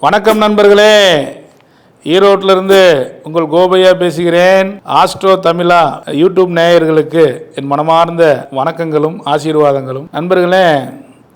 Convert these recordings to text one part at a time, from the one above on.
வணக்கம் நண்பர்களே. ஈரோட்டில் இருந்து உங்கள் கோபையா பேசுகிறேன். ஆஸ்ட்ரோ தமிழா யூடியூப் நேயர்களுக்கு என் மனமார்ந்த வணக்கங்களும் ஆசீர்வாதங்களும். நண்பர்களே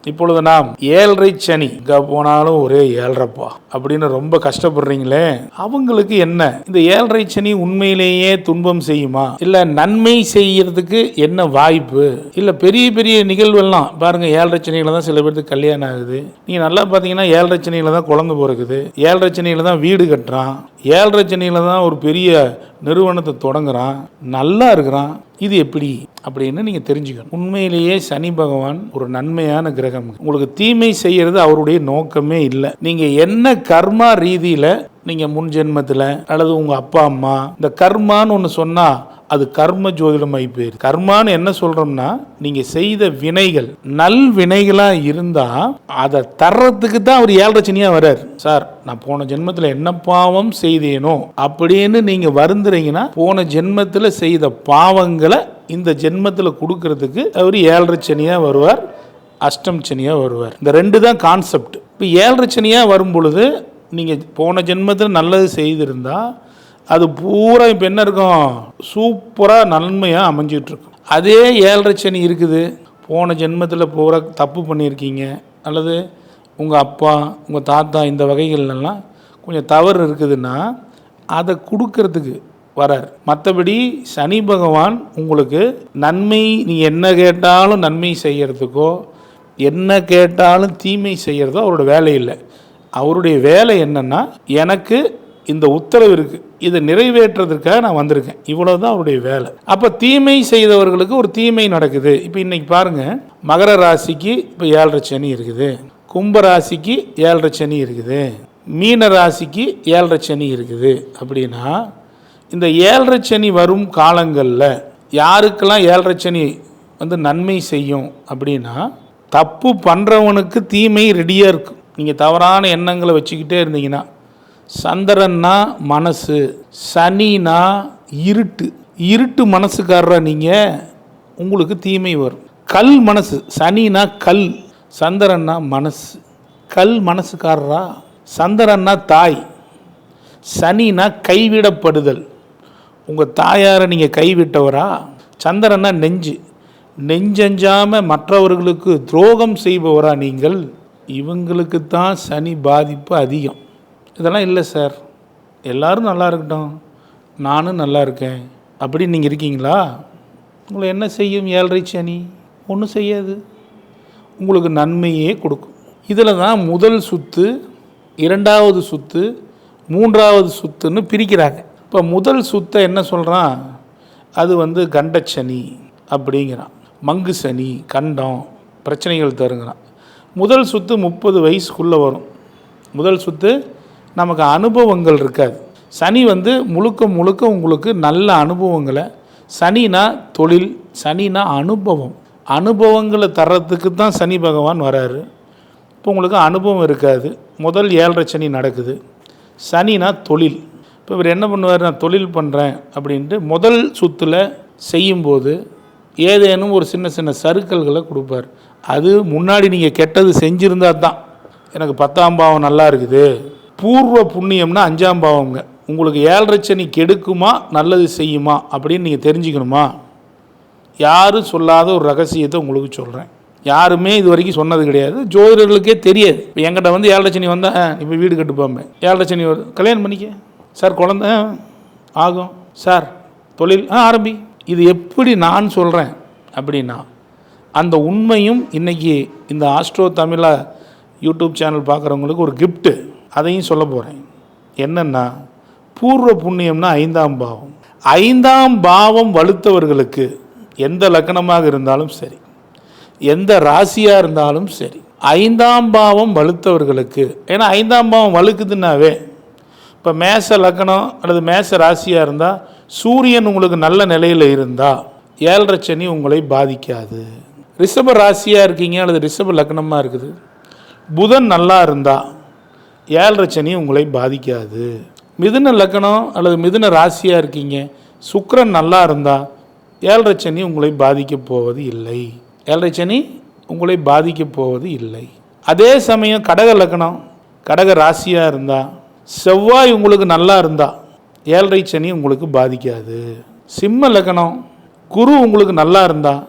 இப்பொழுது நாம் ஏழரை சனி இங்க போனாலும் ஒரே ஏழ்ரைப்பா அப்படின்னு ரொம்ப கஷ்டப்படுறீங்களே அவங்களுக்கு என்ன? இந்த ஏழரை சனி உண்மையிலேயே துன்பம் செய்யுமா? இல்ல நன்மை செய்யறதுக்கு என்ன வாய்ப்பு? இல்ல பெரிய பெரிய நிகழ்வெல்லாம் பாருங்க ஏழரை சனியில தான் சில பேருக்கு கல்யாணம் ஆகுது. நீங்க நல்லா பாத்தீங்கன்னா ஏழரை சனியில தான் குழந்தை பிறகுது ஏழரை சனியில தான் வீடு கட்டுறான். ஏழரை சென்னையில் தான் ஒரு பெரிய நிறுவனத்தை தொடங்குறான். நல்லா இருக்கிறான். இது எப்படி? அப்படின்னு நீங்கள் தெரிஞ்சுக்கணும். உண்மையிலேயே சனி பகவான் ஒரு நன்மையான கிரகம். உங்களுக்கு தீமை செய்கிறது அவருடைய நோக்கமே இல்லை. நீங்கள் என்ன கர்மா ரீதியில் நீங்கள் முன் ஜென்மத்தில் அல்லது உங்கள் அப்பா அம்மா இந்த கர்மான்னு ஒன்று சொன்னால் அது கர்ம ஜோதிடமாகி போயிரு. கர்மான்னு என்ன சொல்றோம்னா நீங்க செய்த வினைகள் நல் வினைகளா இருந்தா அதை தர்றதுக்கு தான் அவர் ஏழரை சனியா வர்றார். சார் நான் போன ஜென்மத்தில் என்ன பாவம் செய்தேனோ அப்படின்னு நீங்க வருந்துறீங்கன்னா போன ஜென்மத்தில் செய்த பாவங்களை இந்த ஜென்மத்தில் கொடுக்கறதுக்கு அவர் ஏழரை சனியா வருவார் அஷ்டம் சனியா வருவார். இந்த ரெண்டு தான் கான்செப்ட். இப்போ ஏழரை சனியா வரும் பொழுது நீங்கள் போன ஜென்மத்தில் நல்லது செய்திருந்தால் அது பூரா இப்போ என்ன இருக்கும்? சூப்பராக நன்மையாக அமைஞ்சிட்டு இருக்கும் அதே ஏழரை சனி இருக்குது. போன ஜென்மத்தில் பூரா தப்பு பண்ணியிருக்கீங்க. அல்லது உங்கள் அப்பா உங்கள் தாத்தா இந்த வகைகள்லாம் கொஞ்சம் தவறு இருக்குதுன்னா அதை கொடுக்கறதுக்கு வரார். மற்றபடி சனி பகவான் உங்களுக்கு நன்மை நீ என்ன கேட்டாலும் நன்மை செய்கிறதுக்கோ என்ன கேட்டாலும் தீமை செய்கிறதோ அவரோட வேலை இல்லை. அவருடைய வேலை என்னென்னா எனக்கு இந்த உத்தரவு இருக்குது இதை நிறைவேற்றுறதுக்காக நான் வந்திருக்கேன். இவ்வளோ தான் அவருடைய வேலை. அப்போ தீமை செய்தவர்களுக்கு ஒரு தீமை நடக்குது. இப்போ இன்றைக்கி பாருங்கள் மகர ராசிக்கு இப்போ ஏழரை சனி இருக்குது. கும்ப ராசிக்கு ஏழரை சனி இருக்குது. மீன ராசிக்கு ஏழரை சனி இருக்குது. அப்படின்னா இந்த ஏழரை சனி வரும் காலங்களில் யாருக்கெல்லாம் ஏழரை சனி வந்து நன்மை செய்யும் அப்படின்னா தப்பு பண்ணுறவனுக்கு தீமை ரெடியாக இருக்கும். நீங்கள் தவறான எண்ணங்களை வச்சுக்கிட்டே இருந்தீங்கன்னா சந்திரன்னா மனசு சனினா இருட்டு. இருட்டு மனசுக்காரரா நீங்கள் உங்களுக்கு தீமை வரும். கல் மனசு சனினா கல் சந்திரன்னா மனசு. கல் மனசுக்காரரா? சந்திரன்னா தாய். சனினா கைவிடப்படுதல். உங்கள் தாயாரை நீங்கள் கைவிட்டவரா? சந்திரன்னா நெஞ்சு. நெஞ்சஞ்சாமல் மற்றவர்களுக்கு துரோகம் செய்பவரா நீங்கள்? இவங்களுக்கு தான் சனி பாதிப்பு அதிகம். இதெல்லாம் இல்லை சார். எல்லோரும் நல்லா இருக்கட்டும். நானும் நல்லா இருக்கேன். அப்படி நீங்கள் இருக்கீங்களா? உங்களை என்ன செய்யும் ஏழரை சனி? ஒன்றும் செய்யாது. உங்களுக்கு நன்மையே கொடுக்கும். இதில் தான் முதல் சுத்து இரண்டாவது சுத்து மூன்றாவது சுத்துன்னு பிரிக்கிறாங்க. இப்போ முதல் சுத்தை என்ன சொல்கிறான் அது வந்து கண்டச்சனி அப்படிங்கிறான். மங்கு சனி கண்டம் பிரச்சனைகள் தருங்கிறான் முதல் சுத்து முப்பது வயசுக்குள்ளே வரும். முதல் சுத்து நமக்கு அனுபவங்கள் இருக்காது. சனி வந்து முழுக்க முழுக்க உங்களுக்கு நல்ல அனுபவங்களை சனினா தொழில் சனினா அனுபவம். அனுபவங்களை தர்றதுக்கு தான் சனி பகவான் வராரு. இப்போ உங்களுக்கு அனுபவம் இருக்காது. முதல் ஏழரை சனி நடக்குது. சனினா தொழில். இப்போ இவர் என்ன பண்ணுவார்? நான் தொழில் பண்ணுறேன் அப்படின்ட்டு முதல் சுத்தில் செய்யும்போது ஏதேனும் ஒரு சின்ன சின்ன சருக்கல்களை கொடுப்பார். அது முன்னாடி நீங்கள் கெட்டது செஞ்சுருந்தா தான். எனக்கு பத்தாம் பாவம் நல்லா இருக்குது. பூர்வ புண்ணியம்னா அஞ்சாம் பாவங்க உங்களுக்கு ஏழரை சனி கெடுக்குமா நல்லது செய்யுமா அப்படின்னு நீங்கள் தெரிஞ்சுக்கணுமா? யாரும் சொல்லாத ஒரு ரகசியத்தை உங்களுக்கு சொல்கிறேன் யாருமே இது வரைக்கும் சொன்னது கிடையாது. ஜோதிடர்களுக்கே தெரியாது. இப்போ என்கிட்ட வந்து ஏழரை சனி வந்தால் இப்போ வீடு கட்டுப்பாம்பேன் ஏழரை சனி வருது கல்யாணம் பண்ணிக்க. சார் குழந்த ஆகும். சார் தொழில் ஆ ஆரம்பி. இது எப்படி நான் சொல்கிறேன் அப்படின்னா அந்த உண்மையும் இன்னைக்கு இந்த ஆஸ்ட்ரோ தமிழா யூடியூப் சேனல் பார்க்குறவங்களுக்கு ஒரு கிஃப்ட்டு அதையும் சொல்ல போகிறேன் என்னென்னா பூர்வ புண்ணியம்னா ஐந்தாம் பாவம். ஐந்தாம் பாவம் வலுத்தவர்களுக்கு எந்த லக்கணமாக இருந்தாலும் சரி எந்த ராசியாக இருந்தாலும் சரி ஐந்தாம் பாவம் வலுத்தவர்களுக்கு ஏன்னா ஐந்தாம் பாவம் வலுக்குதுன்னாவே இப்போ மேச லக்கணம் அல்லது மேச ராசியாக இருந்தால் சூரியன் உங்களுக்கு நல்ல நிலையில் இருந்தால் ஏழரை சனி உங்களை பாதிக்காது. ரிஷப ராசியாக இருக்கீங்க அல்லது ரிஷப லக்னமாக இருக்குது. புதன் நல்லா இருந்தால் ஏழரை சனி உங்களை பாதிக்காது. மிதுன லக்கணம் அல்லது மிதுன ராசியாக இருக்கீங்க. சுக்கரன் நல்லா இருந்தால் ஏழரை சனி உங்களை பாதிக்கப் போவது இல்லை. ஏழரை சனி உங்களை பாதிக்கப் போவது இல்லை. அதே சமயம் கடக லக்கணம் கடக ராசியாக இருந்தால் செவ்வாய் உங்களுக்கு நல்லா இருந்தால் ஏழரை சனி உங்களுக்கு பாதிக்காது. சிம்ம லக்கணம் குரு உங்களுக்கு நல்லா இருந்தால்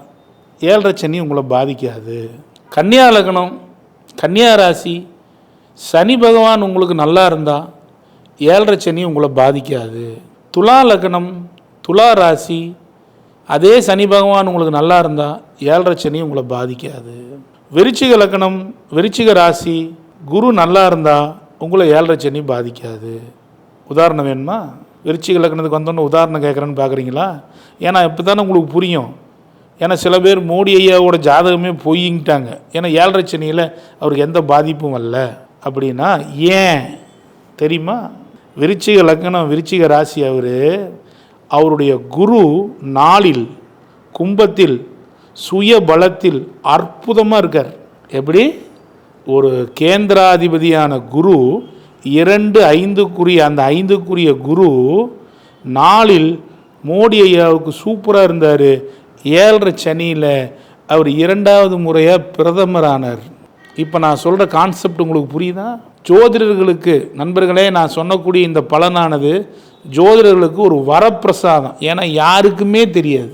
ஏழரை சனி உங்களை பாதிக்காது. கன்னியா லக்கணம் கன்னியா ராசி சனி பகவான் உங்களுக்கு நல்லா இருந்தால் ஏழரை சனி உங்களை பாதிக்காது. துலா லக்னம் துலா ராசி அதே சனி பகவான் உங்களுக்கு நல்லா இருந்தால் ஏழரை சனி உங்களை பாதிக்காது. விருச்சிக லக்னம் விருச்சிக ராசி குரு நல்லா இருந்தால் உங்களை ஏழரை சனி பாதிக்காது. உதாரணம் வேணுமா? விருச்சிக லக்னத்துக்கு வந்தோன்னு உதாரணம் கேட்குறேன்னு பார்க்குறீங்களா ஏன்னா இப்போ தானே உங்களுக்கு புரியும். ஏன்னா சில பேர் மோடி ஐயாவோட ஜாதகமே பொய்ங்கிட்டாங்க ஏன்னா ஏழரை சனியில் அவருக்கு எந்த பாதிப்பும் வரல அப்படின்னா ஏன் தெரியுமா? விருச்சிக லக்னம் விருச்சிக ராசி அவர் அவருடைய குரு நாளில் கும்பத்தில் சுய பலத்தில் அற்புதமாக இருக்கார். எப்படி? ஒரு கேந்திராதிபதியான குரு இரண்டு ஐந்துக்குரிய அந்த ஐந்துக்குரிய குரு நாளில் மோடி ஐயாவுக்கு சூப்பராக இருந்தார். ஏழரை சனியில் அவர் இரண்டாவது முறையாக பிரதமர் ஆனார் இப்போ நான் சொல்கிற கான்செப்ட் உங்களுக்கு புரியுதா? ஜோதிடர்களுக்கு நண்பர்களே நான் சொன்னக்கூடிய இந்த பலனானது ஜோதிடர்களுக்கு ஒரு வரப்பிரசாதம். ஏன்னா யாருக்குமே தெரியாது.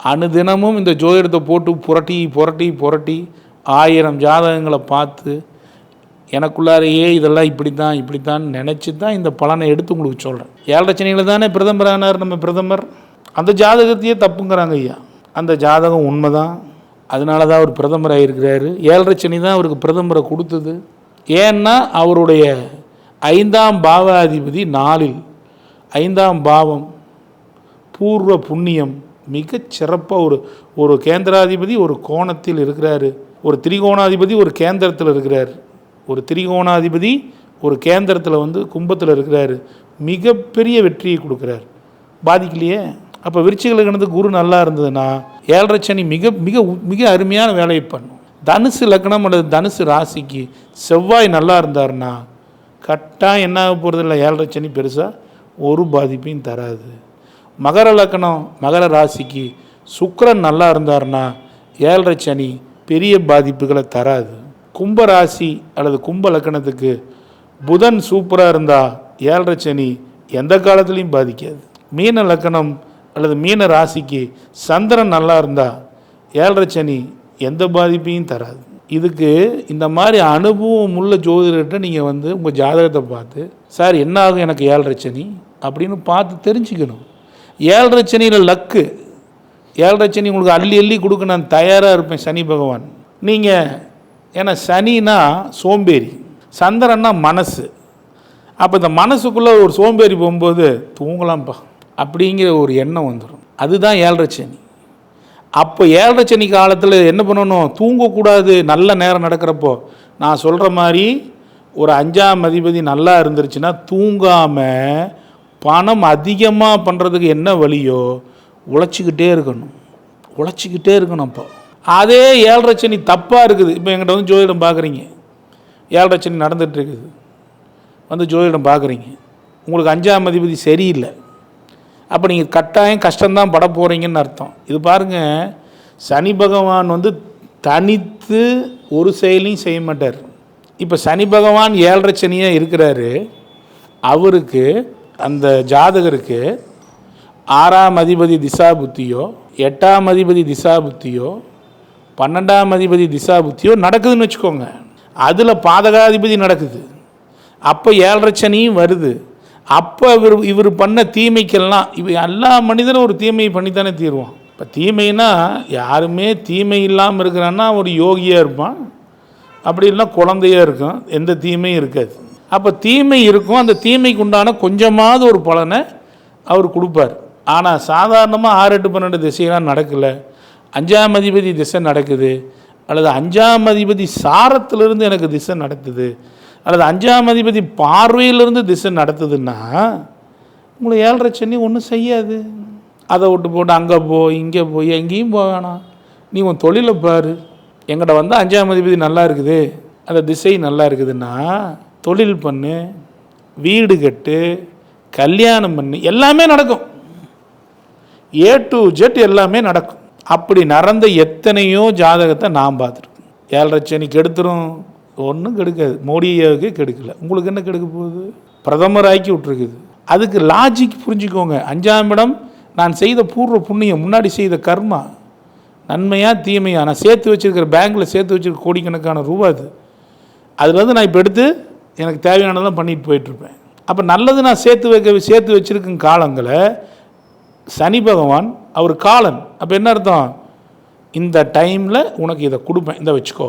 அனுதினமும் இந்த ஜோதிடத்தை போட்டு புரட்டி புரட்டி புரட்டி ஆயிரம் ஜாதகங்களை பார்த்து எனக்குள்ளாரையே இதெல்லாம் இப்படி தான் இப்படி தான் நினச்சி தான் இந்த பலனை எடுத்து உங்களுக்கு சொல்கிறேன் ஏழரை சனியில் தானே பிரதமரானார் நம்ம பிரதமர்? அந்த ஜாதகத்தையே தப்புங்கிறாங்க ஐயா. அந்த ஜாதகம் உண்மைதான். அதனால தான் அவர் பிரதமர் இருக்கிறாரு ஏழரை சனி தான் அவருக்கு பிரதமரை கொடுத்தது. ஏன்னா அவருடைய ஐந்தாம் பாவாதிபதி நாளில் ஐந்தாம் பாவம் பூர்வ புண்ணியம் மிக சிறப்பாக ஒரு ஒரு கேந்திராதிபதி ஒரு கோணத்தில் இருக்கிறாரு. ஒரு திரிகோணாதிபதி ஒரு கேந்திரத்தில் இருக்கிறார். ஒரு திரிகோணாதிபதி ஒரு கேந்திரத்தில் வந்து கும்பத்தில் இருக்கிறாரு. மிகப்பெரிய வெற்றியை கொடுக்குறார். பாதிக்கலையே? அப்போ விருச்சிக லக்னத்துக்கு குரு நல்லா இருந்ததுன்னா ஏழரை சனி மிக மிக மிக அருமையான வேலையை பண்ணும். தனுசு லக்னம் அல்லது தனுசு ராசிக்கு செவ்வாய் நல்லா இருந்தாருன்னா கட்டாக என்ன ஆக போகிறதில்ல ஏழரை சனி பெருசாக ஒரு பாதிப்பையும் தராது. மகர லக்னம் மகர ராசிக்கு சுக்கரன் நல்லா இருந்தாருன்னா ஏழரை சனி பெரிய பாதிப்புகளை தராது. கும்ப ராசி அல்லது கும்ப லக்கணத்துக்கு புதன் சூப்பராக இருந்தால் ஏழரை சனி எந்த காலத்துலேயும் பாதிக்காது. மீன லக்கணம் அல்லது மீன ராசிக்கு சந்திரன் நல்லா இருந்தால் ஏழரை சனி எந்த பாதிப்பையும் தராது. இதுக்கு இந்த மாதிரி அனுபவம் உள்ள ஜோதிடர்கிட்ட நீங்கள் வந்து உங்கள் ஜாதகத்தை பார்த்து சார் என்ன ஆகும் எனக்கு ஏழரை சனி? அப்படின்னு பார்த்து தெரிஞ்சுக்கணும். ஏழரை சனியில் லக்கு. ஏழரை சனி உங்களுக்கு அள்ளி அள்ளி கொடுக்க நான் தயாராக இருப்பேன் சனி பகவான். நீங்கள் ஏன்னா சனினா சோம்பேறி. சந்திரன்னா மனசு. அப்போ இந்த மனசுக்குள்ளே ஒரு சோம்பேறி போகும்போது தூங்கலாம்ப்பா. அப்படிங்கிற ஒரு எண்ணம் வந்துடும். அதுதான் ஏழரை சனி. அப்போ ஏழரை சனி காலத்தில் என்ன பண்ணணும்? தூங்கக்கூடாது. நல்ல நேரம் நடக்கிறப்போ. நான் சொல்கிற மாதிரி ஒரு அஞ்சாம் அதிபதி நல்லா இருந்துருச்சுன்னா தூங்காமல் பணம் அதிகமாக பண்ணுறதுக்கு என்ன வழியோ உழைச்சிக்கிட்டே இருக்கணும். உழைச்சிக்கிட்டே இருக்கணும் அப்போ. அதே ஏழரை சனி தப்பாக இருக்குது. இப்போ எங்கிட்ட வந்து ஜோதிடம் பார்க்குறீங்க ஏழரை சனி நடந்துகிட்ருக்குது இருக்குது. வந்து ஜோதிடம் பார்க்குறீங்க உங்களுக்கு அஞ்சாம் அதிபதி சரியில்லை. அப்போ நீங்கள் கட்டாயம் கஷ்டம்தான் பட போகிறீங்கன்னு அர்த்தம். இது பாருங்கள் சனி பகவான் வந்து தனித்து ஒரு செயலையும் செய்ய மாட்டார். இப்போ சனி பகவான் ஏழரை சனியாக இருக்கிறாரு. அவருக்கு அந்த ஜாதகருக்கு ஆறாம் அதிபதி திசா புத்தியோ எட்டாம் அதிபதி திசா புத்தியோ பன்னெண்டாம் அதிபதி திசா புத்தியோ நடக்குதுன்னு வச்சுக்கோங்க. அதில் பாதகாதிபதி நடக்குது. அப்போ ஏழரை சனியும் வருது. அப்போ இவர் இவர் பண்ண தீமைக்கெல்லாம் இவ எல்லா மனிதனும் ஒரு தீமையை பண்ணித்தானே தீருவான். இப்போ தீமைனா யாருமே தீமை இல்லாமல் இருக்கிறான்னா ஒரு யோகியாக இருப்பான். அப்படி இல்லைன்னா குழந்தையாக இருக்கும் எந்த தீமையும் இருக்காது. அப்போ தீமை இருக்கும். அந்த தீமைக்கு உண்டான கொஞ்சமாவது ஒரு பலனை அவர் கொடுப்பார். ஆனால் சாதாரணமாக ஆறு எட்டு பன்னெண்டு திசையெல்லாம் நடக்கலை. அஞ்சாம் அதிபதி திசை நடக்குது. அல்லது அஞ்சாம் அதிபதி சாரத்திலிருந்து எனக்கு திசை நடத்துது அல்லது அஞ்சாம் அதிபதி பார்வையிலிருந்து திசை நடத்துதுன்னா உங்களை ஏழரை சனி ஒன்றும் செய்யாது. அதை விட்டு போட்டு அங்கே போ இங்கே போய் எங்கேயும் போக வேணாம். நீ உன் தொழிலை பாரு. எங்கிட்ட வந்து அஞ்சாம் அதிபதி நல்லா இருக்குது. அந்த திசை நல்லா இருக்குதுன்னா தொழில் பண்ணு வீடு கட்டு கல்யாணம் பண்ணு எல்லாமே நடக்கும். ஏ டு ஜெட் எல்லாமே நடக்கும். அப்படி நடந்த எத்தனையோ ஜாதகத்தை நான் பார்த்துருக்கேன். ஏழரை சனி கெடுத்துரும் ஒன்றும் கெடுக்காது. மோடி ஐயாவுக்கே கெடுக்கல. உங்களுக்கு என்ன கெடுக்க போகுது? பிரதமர் ஆக்கி விட்டுருக்குது. அதுக்கு லாஜிக் புரிஞ்சுக்கோங்க. அஞ்சாம் இடம் நான் செய்த பூர்வ புண்ணியம் முன்னாடி செய்த கர்மா. நன்மையாக தீமையாக நான் சேர்த்து வச்சுருக்கிற பேங்க்கில் சேர்த்து வச்சுருக்க கோடிக்கணக்கான ரூபா அது. அதுலேருந்து நான் இப்போ எடுத்து எனக்கு தேவையானதெல்லாம் பண்ணிட்டு போயிட்டுருப்பேன். அப்போ நல்லது நான் சேர்த்து வைக்க சேர்த்து வச்சிருக்கும் காலங்களை சனி பகவான் அவர் காலன். அப்போ என்ன அர்த்தம்? இந்த டைமில் உனக்கு இதை கொடுப்பேன். இதை வச்சுக்கோ.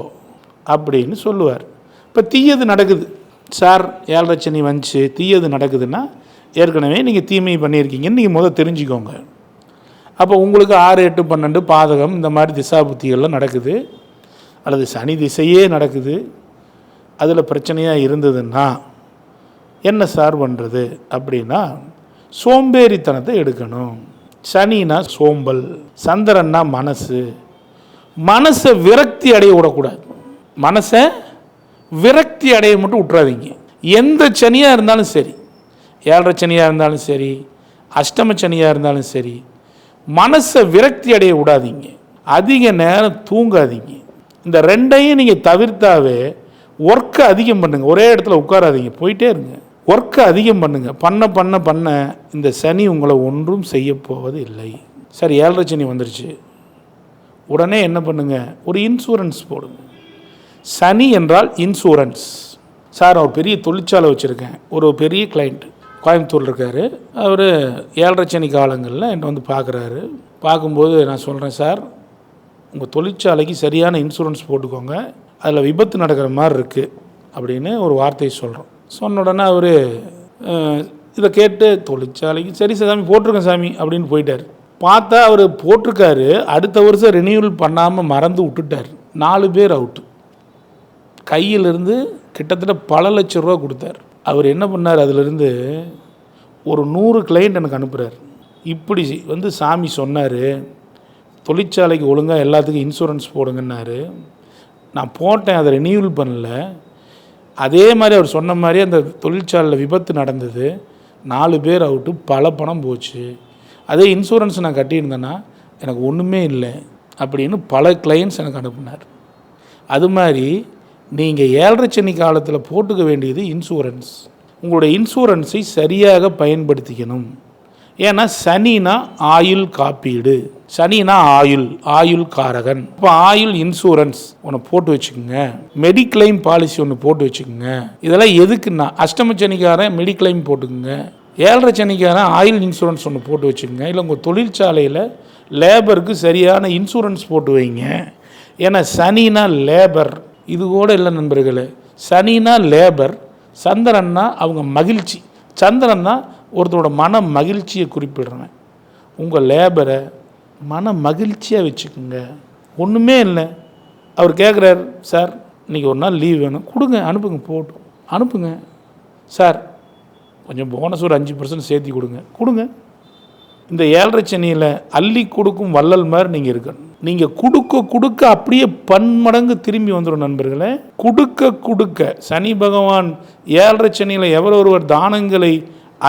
அப்படின்னு சொல்லுவார். இப்போ தீயது நடக்குது. சார் ஏழரை சனி வந்துச்சு தீயது நடக்குதுன்னா ஏற்கனவே நீங்கள் தீமை பண்ணியிருக்கீங்கன்னு நீங்கள் முதல் தெரிஞ்சுக்கோங்க. அப்போ உங்களுக்கு ஆறு எட்டு பன்னெண்டு பாதகம் இந்த மாதிரி திசா புத்திகள்லாம் நடக்குது. அல்லது சனி திசையே நடக்குது. அதில் பிரச்சனையாக இருந்ததுன்னா என்ன சார் பண்ணுறது அப்படின்னா சோம்பேறித்தனத்தை எடுக்கணும். சனினா சோம்பல் சந்திரன்னா மனசு. மனசை விரக்தி அடைய விடக்கூடாது. மனசை விரக்தி அடைய மட்டும் விட்றாதீங்க எந்த சனியாக இருந்தாலும் சரி ஏழரை சனியாக இருந்தாலும் சரி அஷ்டம சனியாக இருந்தாலும் சரி மனசை விரக்தி அடைய விடாதீங்க. அதிக நேரம் தூங்காதீங்க. இந்த ரெண்டையும் நீங்கள் தவிர்த்தாவே ஒர்க்கை அதிகம் பண்ணுங்கள் ஒரே இடத்துல உட்காராதீங்க. போயிட்டே இருங்க. ஒர்க்கை அதிகம் பண்ணுங்க. பண்ண பண்ண பண்ண இந்த சனி உங்களை ஒன்றும் செய்ய போவது இல்லை. சரி ஏழரை சனி வந்துருச்சு. உடனே என்ன பண்ணுங்கள் ஒரு இன்சூரன்ஸ் போடுங்க. சனி என்றால் இன்சூரன்ஸ் சார் அவர் பெரிய தொழிற்சாலை வச்சுருக்கேன். ஒரு பெரிய கிளைண்ட் கோயம்புத்தூர் இருக்கார். அவர் ஏழரை சனி காலங்களில் என்னை வந்து பார்க்குறாரு பார்க்கும்போது நான் சொல்கிறேன் சார் உங்கள் தொழிற்சாலைக்கு சரியான இன்சூரன்ஸ் போட்டுக்கோங்க. அதில் விபத்து நடக்கிற மாதிரி இருக்குது அப்படின்னு ஒரு வார்த்தையை சொல்கிறோம் சொன்ன உடனே அவர் இதை கேட்டு தொழிற்சாலைக்கு சரி சாமி போட்டிருக்கேன் சாமி அப்படின்னு போயிட்டார். பார்த்தா அவர் போட்டிருக்காரு. அடுத்த வருஷம் ரினியூவல் பண்ணாமல் மறந்து விட்டுட்டார். நாலு பேர் அவுட்டு கையிலிருந்து கிட்டத்தட்ட பல லட்ச ரூபா கொடுத்தார். அவர் என்ன பண்ணார்? அதிலிருந்து ஒரு நூறு கிளைண்ட் எனக்கு அனுப்புகிறார் இப்படி வந்து சாமி சொன்னார் தொழிற்சாலைக்கு ஒழுங்காக எல்லாத்துக்கும் இன்சூரன்ஸ் போடுங்கன்னாரு. நான் போட்டேன் அதை ரினியூவல் பண்ணல. அதே மாதிரி அவர் சொன்ன மாதிரி அந்த தொழிற்சாலையில் விபத்து நடந்தது. நாலு பேர் அவுட்டு பல பணம் போச்சு. அதே இன்சூரன்ஸ் நான் கட்டியிருந்தேன்னா எனக்கு ஒன்றுமே இல்லை அப்படின்னு பல கிளைண்ட்ஸ் எனக்கு அனுப்புனார். அது மாதிரி நீங்கள் ஏழரை சனி காலத்தில் போட்டுக்க வேண்டியது இன்சூரன்ஸ் உங்களுடைய இன்சூரன்ஸை சரியாக பயன்படுத்திக்கணும். ஏன்னா சனினா ஆயுள் காப்பீடு. சனினா ஆயுள் ஆயுள் காரகன். இப்போ ஆயுள் இன்சூரன்ஸ் ஒன்று போட்டு வச்சுக்கோங்க. மெடிக்ளைம் பாலிசி ஒன்று போட்டு வச்சுக்கோங்க. இதெல்லாம் எதுக்குன்னா அஷ்டம சனிக்காரன் மெடிக்ளைம் போட்டுக்குங்க. ஏழரை சனிக்காரன் ஆயுள் இன்சூரன்ஸ் ஒன்று போட்டு வச்சுக்கோங்க. இல்லை உங்கள் தொழிற்சாலையில் லேபருக்கு சரியான இன்சூரன்ஸ் போட்டு வைங்க. ஏன்னா சனினா லேபர் இது கூட இல்லை நண்பர்களே. சனினா லேபர் சந்திரன்னா அவங்க மகிழ்ச்சி. சந்திரன்னா ஒருத்தரோட மன மகிழ்ச்சியை குறிப்பிடுறேன் உங்கள் லேபரை மன மகிழ்ச்சியாக வச்சுக்கோங்க. ஒன்றுமே இல்லை. அவர் கேட்குறாரு சார் இன்றைக்கி ஒரு நாள் லீவ் வேணும். கொடுங்க அனுப்புங்க போட்டோம். அனுப்புங்க. சார் கொஞ்சம் போனஸ் ஒரு அஞ்சு பர்சன்ட் சேர்த்தி கொடுங்க. கொடுங்க. இந்த ஏழரை சனியில் அள்ளி கொடுக்கும் வள்ளல் மாதிரி நீங்கள் இருக்கணும். நீங்கள் கொடுக்க கொடுக்க அப்படியே பன்மடங்கு திரும்பி வந்துடும் நண்பர்களே. கொடுக்க கொடுக்க சனி பகவான் ஏழரை சனியில் எவர் ஒருவர் தானங்களை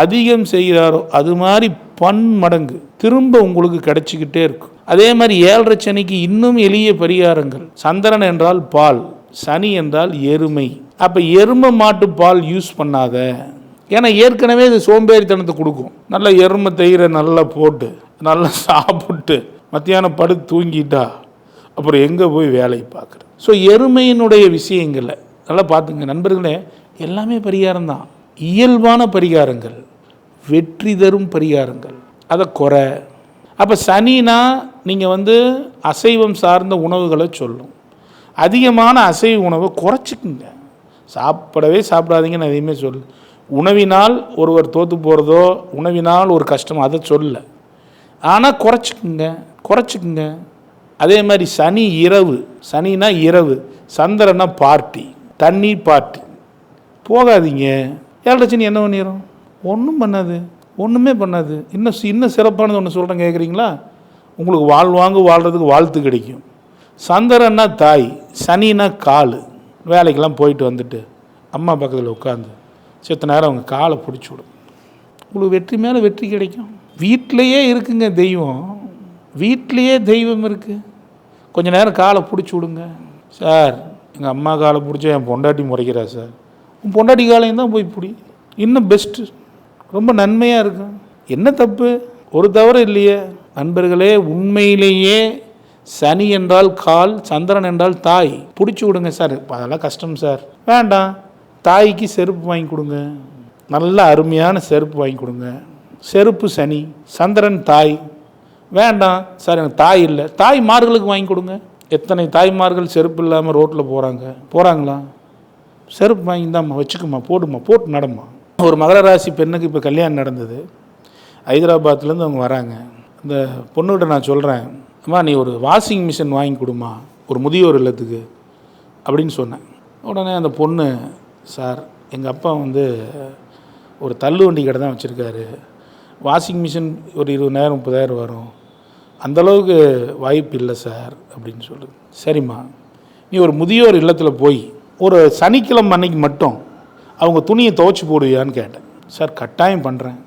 அதிகம் செய்கிறாரோ அது மாதிரி பன்மடங்கு திரும்ப உங்களுக்கு கிடைச்சிக்கிட்டே இருக்கும். அதே மாதிரி ஏழரை சனிக்கு இன்னும் எளிய பரிகாரங்கள். சந்திரன் என்றால் பால் சனி என்றால் எருமை. அப்போ எருமை மாட்டு பால் யூஸ் பண்ணாத. ஏன்னா ஏற்கனவே இது சோம்பேறித்தனத்தை கொடுக்கும். நல்ல எருமை தயிரை நல்லா போட்டு நல்லா சாப்பிட்டு மத்தியானம் படுத்து தூங்கிட்டா அப்புறம் எங்கே போய் வேலையை பார்க்குற ஸோ எருமையினுடைய விஷயங்களை நல்லா பார்த்துங்க. நண்பர்களே எல்லாமே பரிகாரம் தான். இயல்பான பரிகாரங்கள் வெற்றி தரும் பரிகாரங்கள். அதை குறை. அப்போ சனினா நீங்கள் வந்து அசைவம் சார்ந்த உணவுகளை சொல்லும். அதிகமான அசைவ உணவை குறைச்சிக்குங்க. சாப்பிடவே சாப்பிடாதீங்கன்னு எதையுமே சொல்லு. உணவினால் ஒருவர் தோற்று போகிறதோ உணவினால் ஒரு கஷ்டம் அதை சொல்ல. ஆனால் குறைச்சிக்குங்க குறைச்சிக்குங்க. அதே மாதிரி சனி இரவு சனினா இரவு சந்திரனா பார்ட்டி தண்ணி பார்ட்டி போகாதீங்க. ஏழரை சனி என்ன பண்ணிடும் ஒன்றும் பண்ணாது ஒன்றுமே பண்ணாது. இன்னும் இன்னும் சிறப்பானது ஒன்று சொல்கிறேன் கேட்குறீங்களா உங்களுக்கு வாழ்வாங்க வாழ்கிறதுக்கு வாழ்த்து கிடைக்கும். சந்திரன்னா தாய் சனினா கால். வேலைக்கெல்லாம் போயிட்டு வந்துட்டு அம்மா பக்கத்தில் உட்காந்து செத்த நேரம் அவங்க காலை பிடிச்சி விடும். உங்களுக்கு வெற்றி மேலே வெற்றி கிடைக்கும். வீட்டிலையே இருக்குங்க தெய்வம். வீட்டிலையே தெய்வம் இருக்குது கொஞ்ச நேரம் காலை பிடிச்சி விடுங்க. சார் எங்கள் அம்மா காலை பிடிச்சா என் பொண்டாட்டி முறைக்கிறா சார். உன் பொண்டாட்டி காலையும் தான் போய் பிடி. இன்னும் பெஸ்ட்டு ரொம்ப நன்மையாக இருக்கும் என்ன தப்பு? ஒரு தவறு இல்லையே. நண்பர்களே உண்மையிலேயே சனி என்றால் கால் சந்திரன் என்றால் தாய். பிடிச்சி விடுங்க சார். அதெல்லாம் கஷ்டம் சார். வேண்டாம். தாய்க்கு செருப்பு வாங்கி கொடுங்க. நல்ல அருமையான செருப்பு வாங்கி கொடுங்க. செருப்பு சனி சந்திரன் தாய். வேண்டாம் சார் எனக்கு தாய் இல்லை. தாய்மார்களுக்கு வாங்கி கொடுங்க. எத்தனை தாய்மார்கள் செருப்பு இல்லாமல் ரோட்டில் போகிறாங்க போகிறாங்களா செருப்பு வாங்கி தாம்மா வச்சுக்குமா போடுமா போட்டு நடம்மா. ஒரு மகர ராசி பெண்ணுக்கு இப்போ கல்யாணம் நடந்தது. ஹைதராபாத்லேருந்து அவங்க வராங்க. இந்த பொண்ணுகிட்ட நான் சொல்கிறேன் அம்மா நீ ஒரு வாஷிங் மிஷின் வாங்கி கொடுமா ஒரு முதியோர் இல்லத்துக்கு. அப்படின்னு சொன்னேன். உடனே அந்த பொண்ணு சார் எங்கள் அப்பா வந்து ஒரு தள்ளு வண்டி கடை தான் வச்சுருக்காரு. வாஷிங் மிஷின் ஒரு இருபதாயிரம் முப்பதாயிரம் வரும். அந்தளவுக்கு வாய்ப்பு இல்லை சார் அப்படின்னு சொல்லுது. சரிம்மா. நீ ஒரு முதியோர் இல்லத்தில் போய் ஒரு சனிக்கிழமை அன்னைக்கு மட்டும் அவங்க துணியை துவைச்சி போடுவியான்னு கேட்டேன். சார் கட்டாயம் பண்ணுறேன்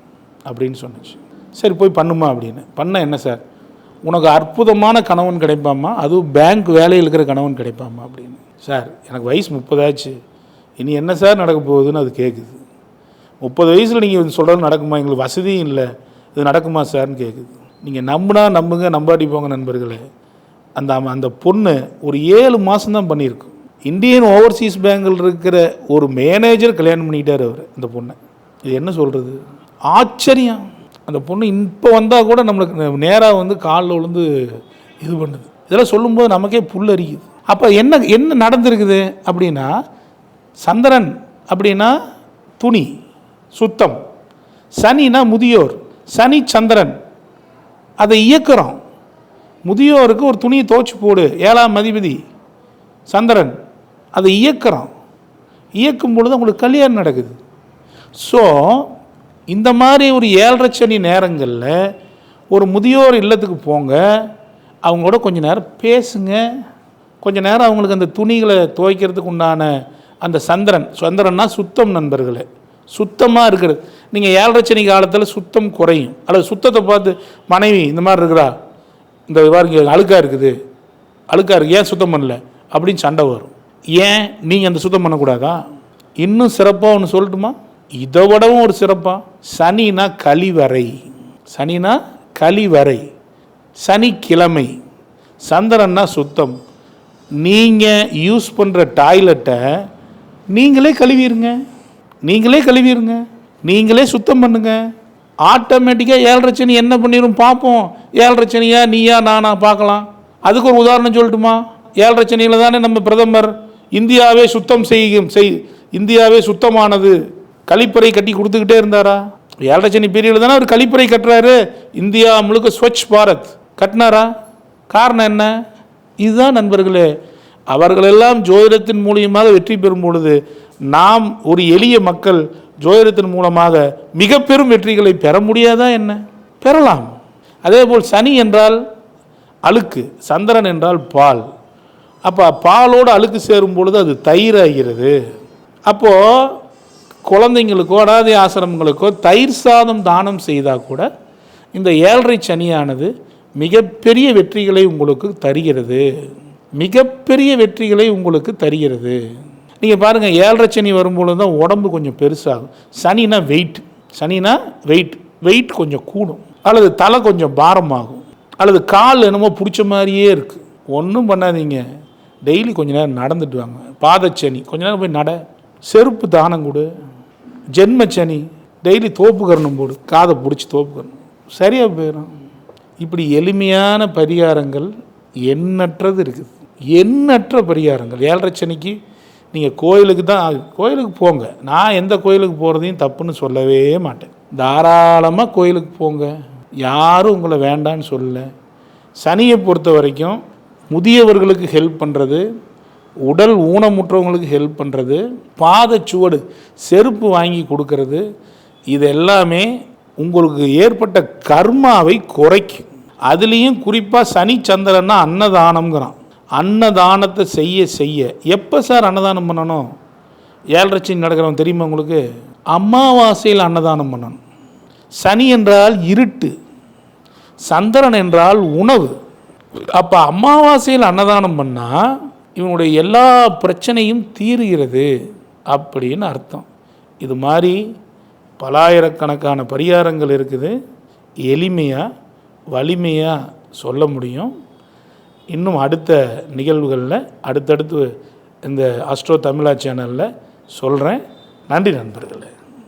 அப்படின்னு சொன்னிச்சு. சரி போய் பண்ணுமா அப்படின்னு. பண்ண என்ன சார்? உனக்கு அற்புதமான கணவன் கிடைப்பாமா அதுவும் பேங்க் வேலையில் இருக்கிற கணவன் கிடைப்பாமா அப்படின்னு. சார் எனக்கு வயசு முப்பதாச்சு. இனி என்ன சார் நடக்க போகுதுன்னு அது கேட்குது முப்பது வயசில் நீங்கள் சொல்கிறது நடக்குமா? எங்களுக்கு வசதியும் இல்லை. இது நடக்குமா சார்னு கேட்குது நீங்கள் நம்புனா நம்புங்க நம்பாட்டி போங்க நண்பர்களே. அந்த அந்த பொண்ணு ஒரு ஏழு மாதம் தான் பண்ணியிருக்கும் இந்தியன் ஓவர்சீஸ் பேங்கில் இருக்கிற ஒரு மேனேஜர் கல்யாணம் பண்ணிக்கிட்டார் அவர் அந்த பொண்ணை. இது என்ன சொல்கிறது ஆச்சரியம். அந்த பொண்ணு இப்போ வந்தால் கூட நம்மளுக்கு நேராக வந்து காலில் விழுந்து இது பண்ணுது. இதெல்லாம் சொல்லும்போது நமக்கே புல் அரிக்குது அப்போ என்ன என்ன நடந்திருக்குது அப்படின்னா சந்திரன் அப்படின்னா துணி சுத்தம். சனினா முதியோர் சனி சந்திரன். அதை இயக்குறோம். முதியோருக்கு ஒரு துணியை தோச்சு போடு ஏழாம் மதிபதி சந்திரன். அதை இயக்குறோம். இயக்கும் பொழுது உங்களுக்கு கல்யாணம் நடக்குது. ஸோ இந்த மாதிரி ஒரு ஏழரை சனி நேரங்களில் ஒரு முதியோர் இல்லத்துக்கு போங்க. அவங்களோட கொஞ்ச நேரம் பேசுங்க. கொஞ்ச நேரம் அவங்களுக்கு அந்த துணிகளை துவைக்கிறதுக்கு உண்டான அந்த சந்திரன் சந்திரன்னா சுத்தம் நண்பர்களே. சுத்தமாக இருக்கிறது. நீங்கள் ஏழரை காலத்தில் சுத்தம் குறையும். அல்லது சுத்தத்தை பார்த்து மனைவி இந்த மாதிரி இருக்கிறா? இந்த பாருங்க அழுக்காக இருக்குது. அழுக்காக இருக்குது ஏன் சுத்தம் பண்ணல? அப்படின்னு சண்டை வரும். ஏன்? நீங்கள் அந்த சுத்தம் பண்ணக்கூடாதா? இன்னும் சிறப்பாக ஒன்று சொல்லட்டுமா? இதை விடவும் ஒரு சிறப்பாக சனினா கழிவறை. சனினா கழிவறை. சனிக்கிழமை சந்திரன்னா சுத்தம். நீங்கள் யூஸ் பண்ணுற டாய்லெட்டை நீங்களே கழுவிடுங்க நீங்களே கழுவிடுங்க நீங்களே சுத்தம் பண்ணுங்க. ஆட்டோமேட்டிக்காக ஏழரை சனி என்ன பண்ணிடும் பார்ப்போம் ஏழரை சனியா நீயா நானா பார்க்கலாம் அதுக்கு ஒரு உதாரணம் சொல்லட்டுமா? ஏழரை சனியில் தானே நம்ம பிரதமர் இந்தியாவே சுத்தம் செய்யும் செய் இந்தியாவே சுத்தமானது. கழிப்பறை கட்டி கொடுத்துக்கிட்டே இருந்தாரா? ஏழரை சனி பீரியடில் தானே அவர் கழிப்பறை கட்டுறாரு. இந்தியா முழுக்க ஸ்வச் பாரத். கட்டினாரா? காரணம் என்ன? இதுதான் நண்பர்களே அவர்களெல்லாம் ஜோதிடத்தின் மூலியமாக வெற்றி பெறும் பொழுது நாம் ஒரு எளிய மக்கள் ஜோதிடத்தின் மூலமாக மிக பெரும் வெற்றிகளை பெற முடியாதா என்ன? பெறலாம். அதேபோல் சனி என்றால் அழுக்கு சந்திரன் என்றால் பால். அப்போ பாலோடு அழுக்கு சேரும் பொழுது அது தயிர் ஆகிறது. அப்போது குழந்தைங்களுக்கோ அடாதி ஆசிரமங்களுக்கோ தயிர் சாதம் தானம் செய்தால் கூட இந்த ஏழரை சனியானது மிகப்பெரிய வெற்றிகளை உங்களுக்கு தருகிறது. மிகப்பெரிய வெற்றிகளை உங்களுக்கு தருகிறது. நீங்கள் பாருங்கள் ஏழரை சனி வரும்பொழுது தான் உடம்பு கொஞ்சம் பெருசாகும். சனினா வெயிட் சனினா வெயிட் வெயிட் கொஞ்சம் கூடும். அல்லது தலை கொஞ்சம் பாரமாகும். அல்லது கால் என்னமோ பிடிச்ச மாதிரியே இருக்குது ஒன்றும் பண்ணாதீங்க. டெய்லி கொஞ்ச நேரம் நடந்துட்டு வாங்க. பாதச்சனி கொஞ்ச நேரம் போய் நட. செருப்பு தானம் கொடு. ஜென்மச்சனி டெய்லி தோப்பு கரணம் போடு. காதை பிடிச்சி தோப்பு கரணம். சரியாக போயிடும். இப்படி எளிமையான பரிகாரங்கள் எண்ணற்றது இருக்குது. எண்ணற்ற பரிகாரங்கள். ஏழரை சனிக்கு நீங்கள் கோயிலுக்கு தான் கோயிலுக்கு போங்க. நான் எந்த கோயிலுக்கு போகிறதையும் தப்புன்னு சொல்லவே மாட்டேன். தாராளமாக கோயிலுக்கு போங்க. யாரும் உங்களை வேண்டான்னு சொல்லலை. சனியை பொறுத்த வரைக்கும் முதியவர்களுக்கு ஹெல்ப் பண்ணுறது உடல் ஊனமுற்றவங்களுக்கு ஹெல்ப் பண்ணுறது பாதச்சுவடு செருப்பு வாங்கி கொடுக்கறது இது எல்லாமே உங்களுக்கு ஏற்பட்ட கர்மாவை குறைக்கும். அதுலேயும் குறிப்பாக சனி சந்திரன்னா அன்னதானம்ங்கிறான். அன்னதானத்தை செய்ய செய்ய. எப்போ சார் அன்னதானம் பண்ணணும்? ஏழரை சனி நடக்கிறவன் தெரியுமா உங்களுக்கு? அமாவாசையில் அன்னதானம் பண்ணணும். சனி என்றால் இருட்டு. சந்திரன் என்றால் உணவு. அப்போ அமாவாசையில் அன்னதானம் பண்ணால் இவனுடைய எல்லா பிரச்சனையும் தீருகிறது அப்படின்னு அர்த்தம். இது மாதிரி பலாயிரக்கணக்கான பரிகாரங்கள் இருக்குது. எளிமையாக வலிமையாக சொல்ல முடியும். இன்னும் அடுத்த நிகழ்வுகளில் அடுத்தடுத்து இந்த அஸ்ட்ரோ தமிழா சேனலில் சொல்கிறேன் நன்றி நண்பர்களே.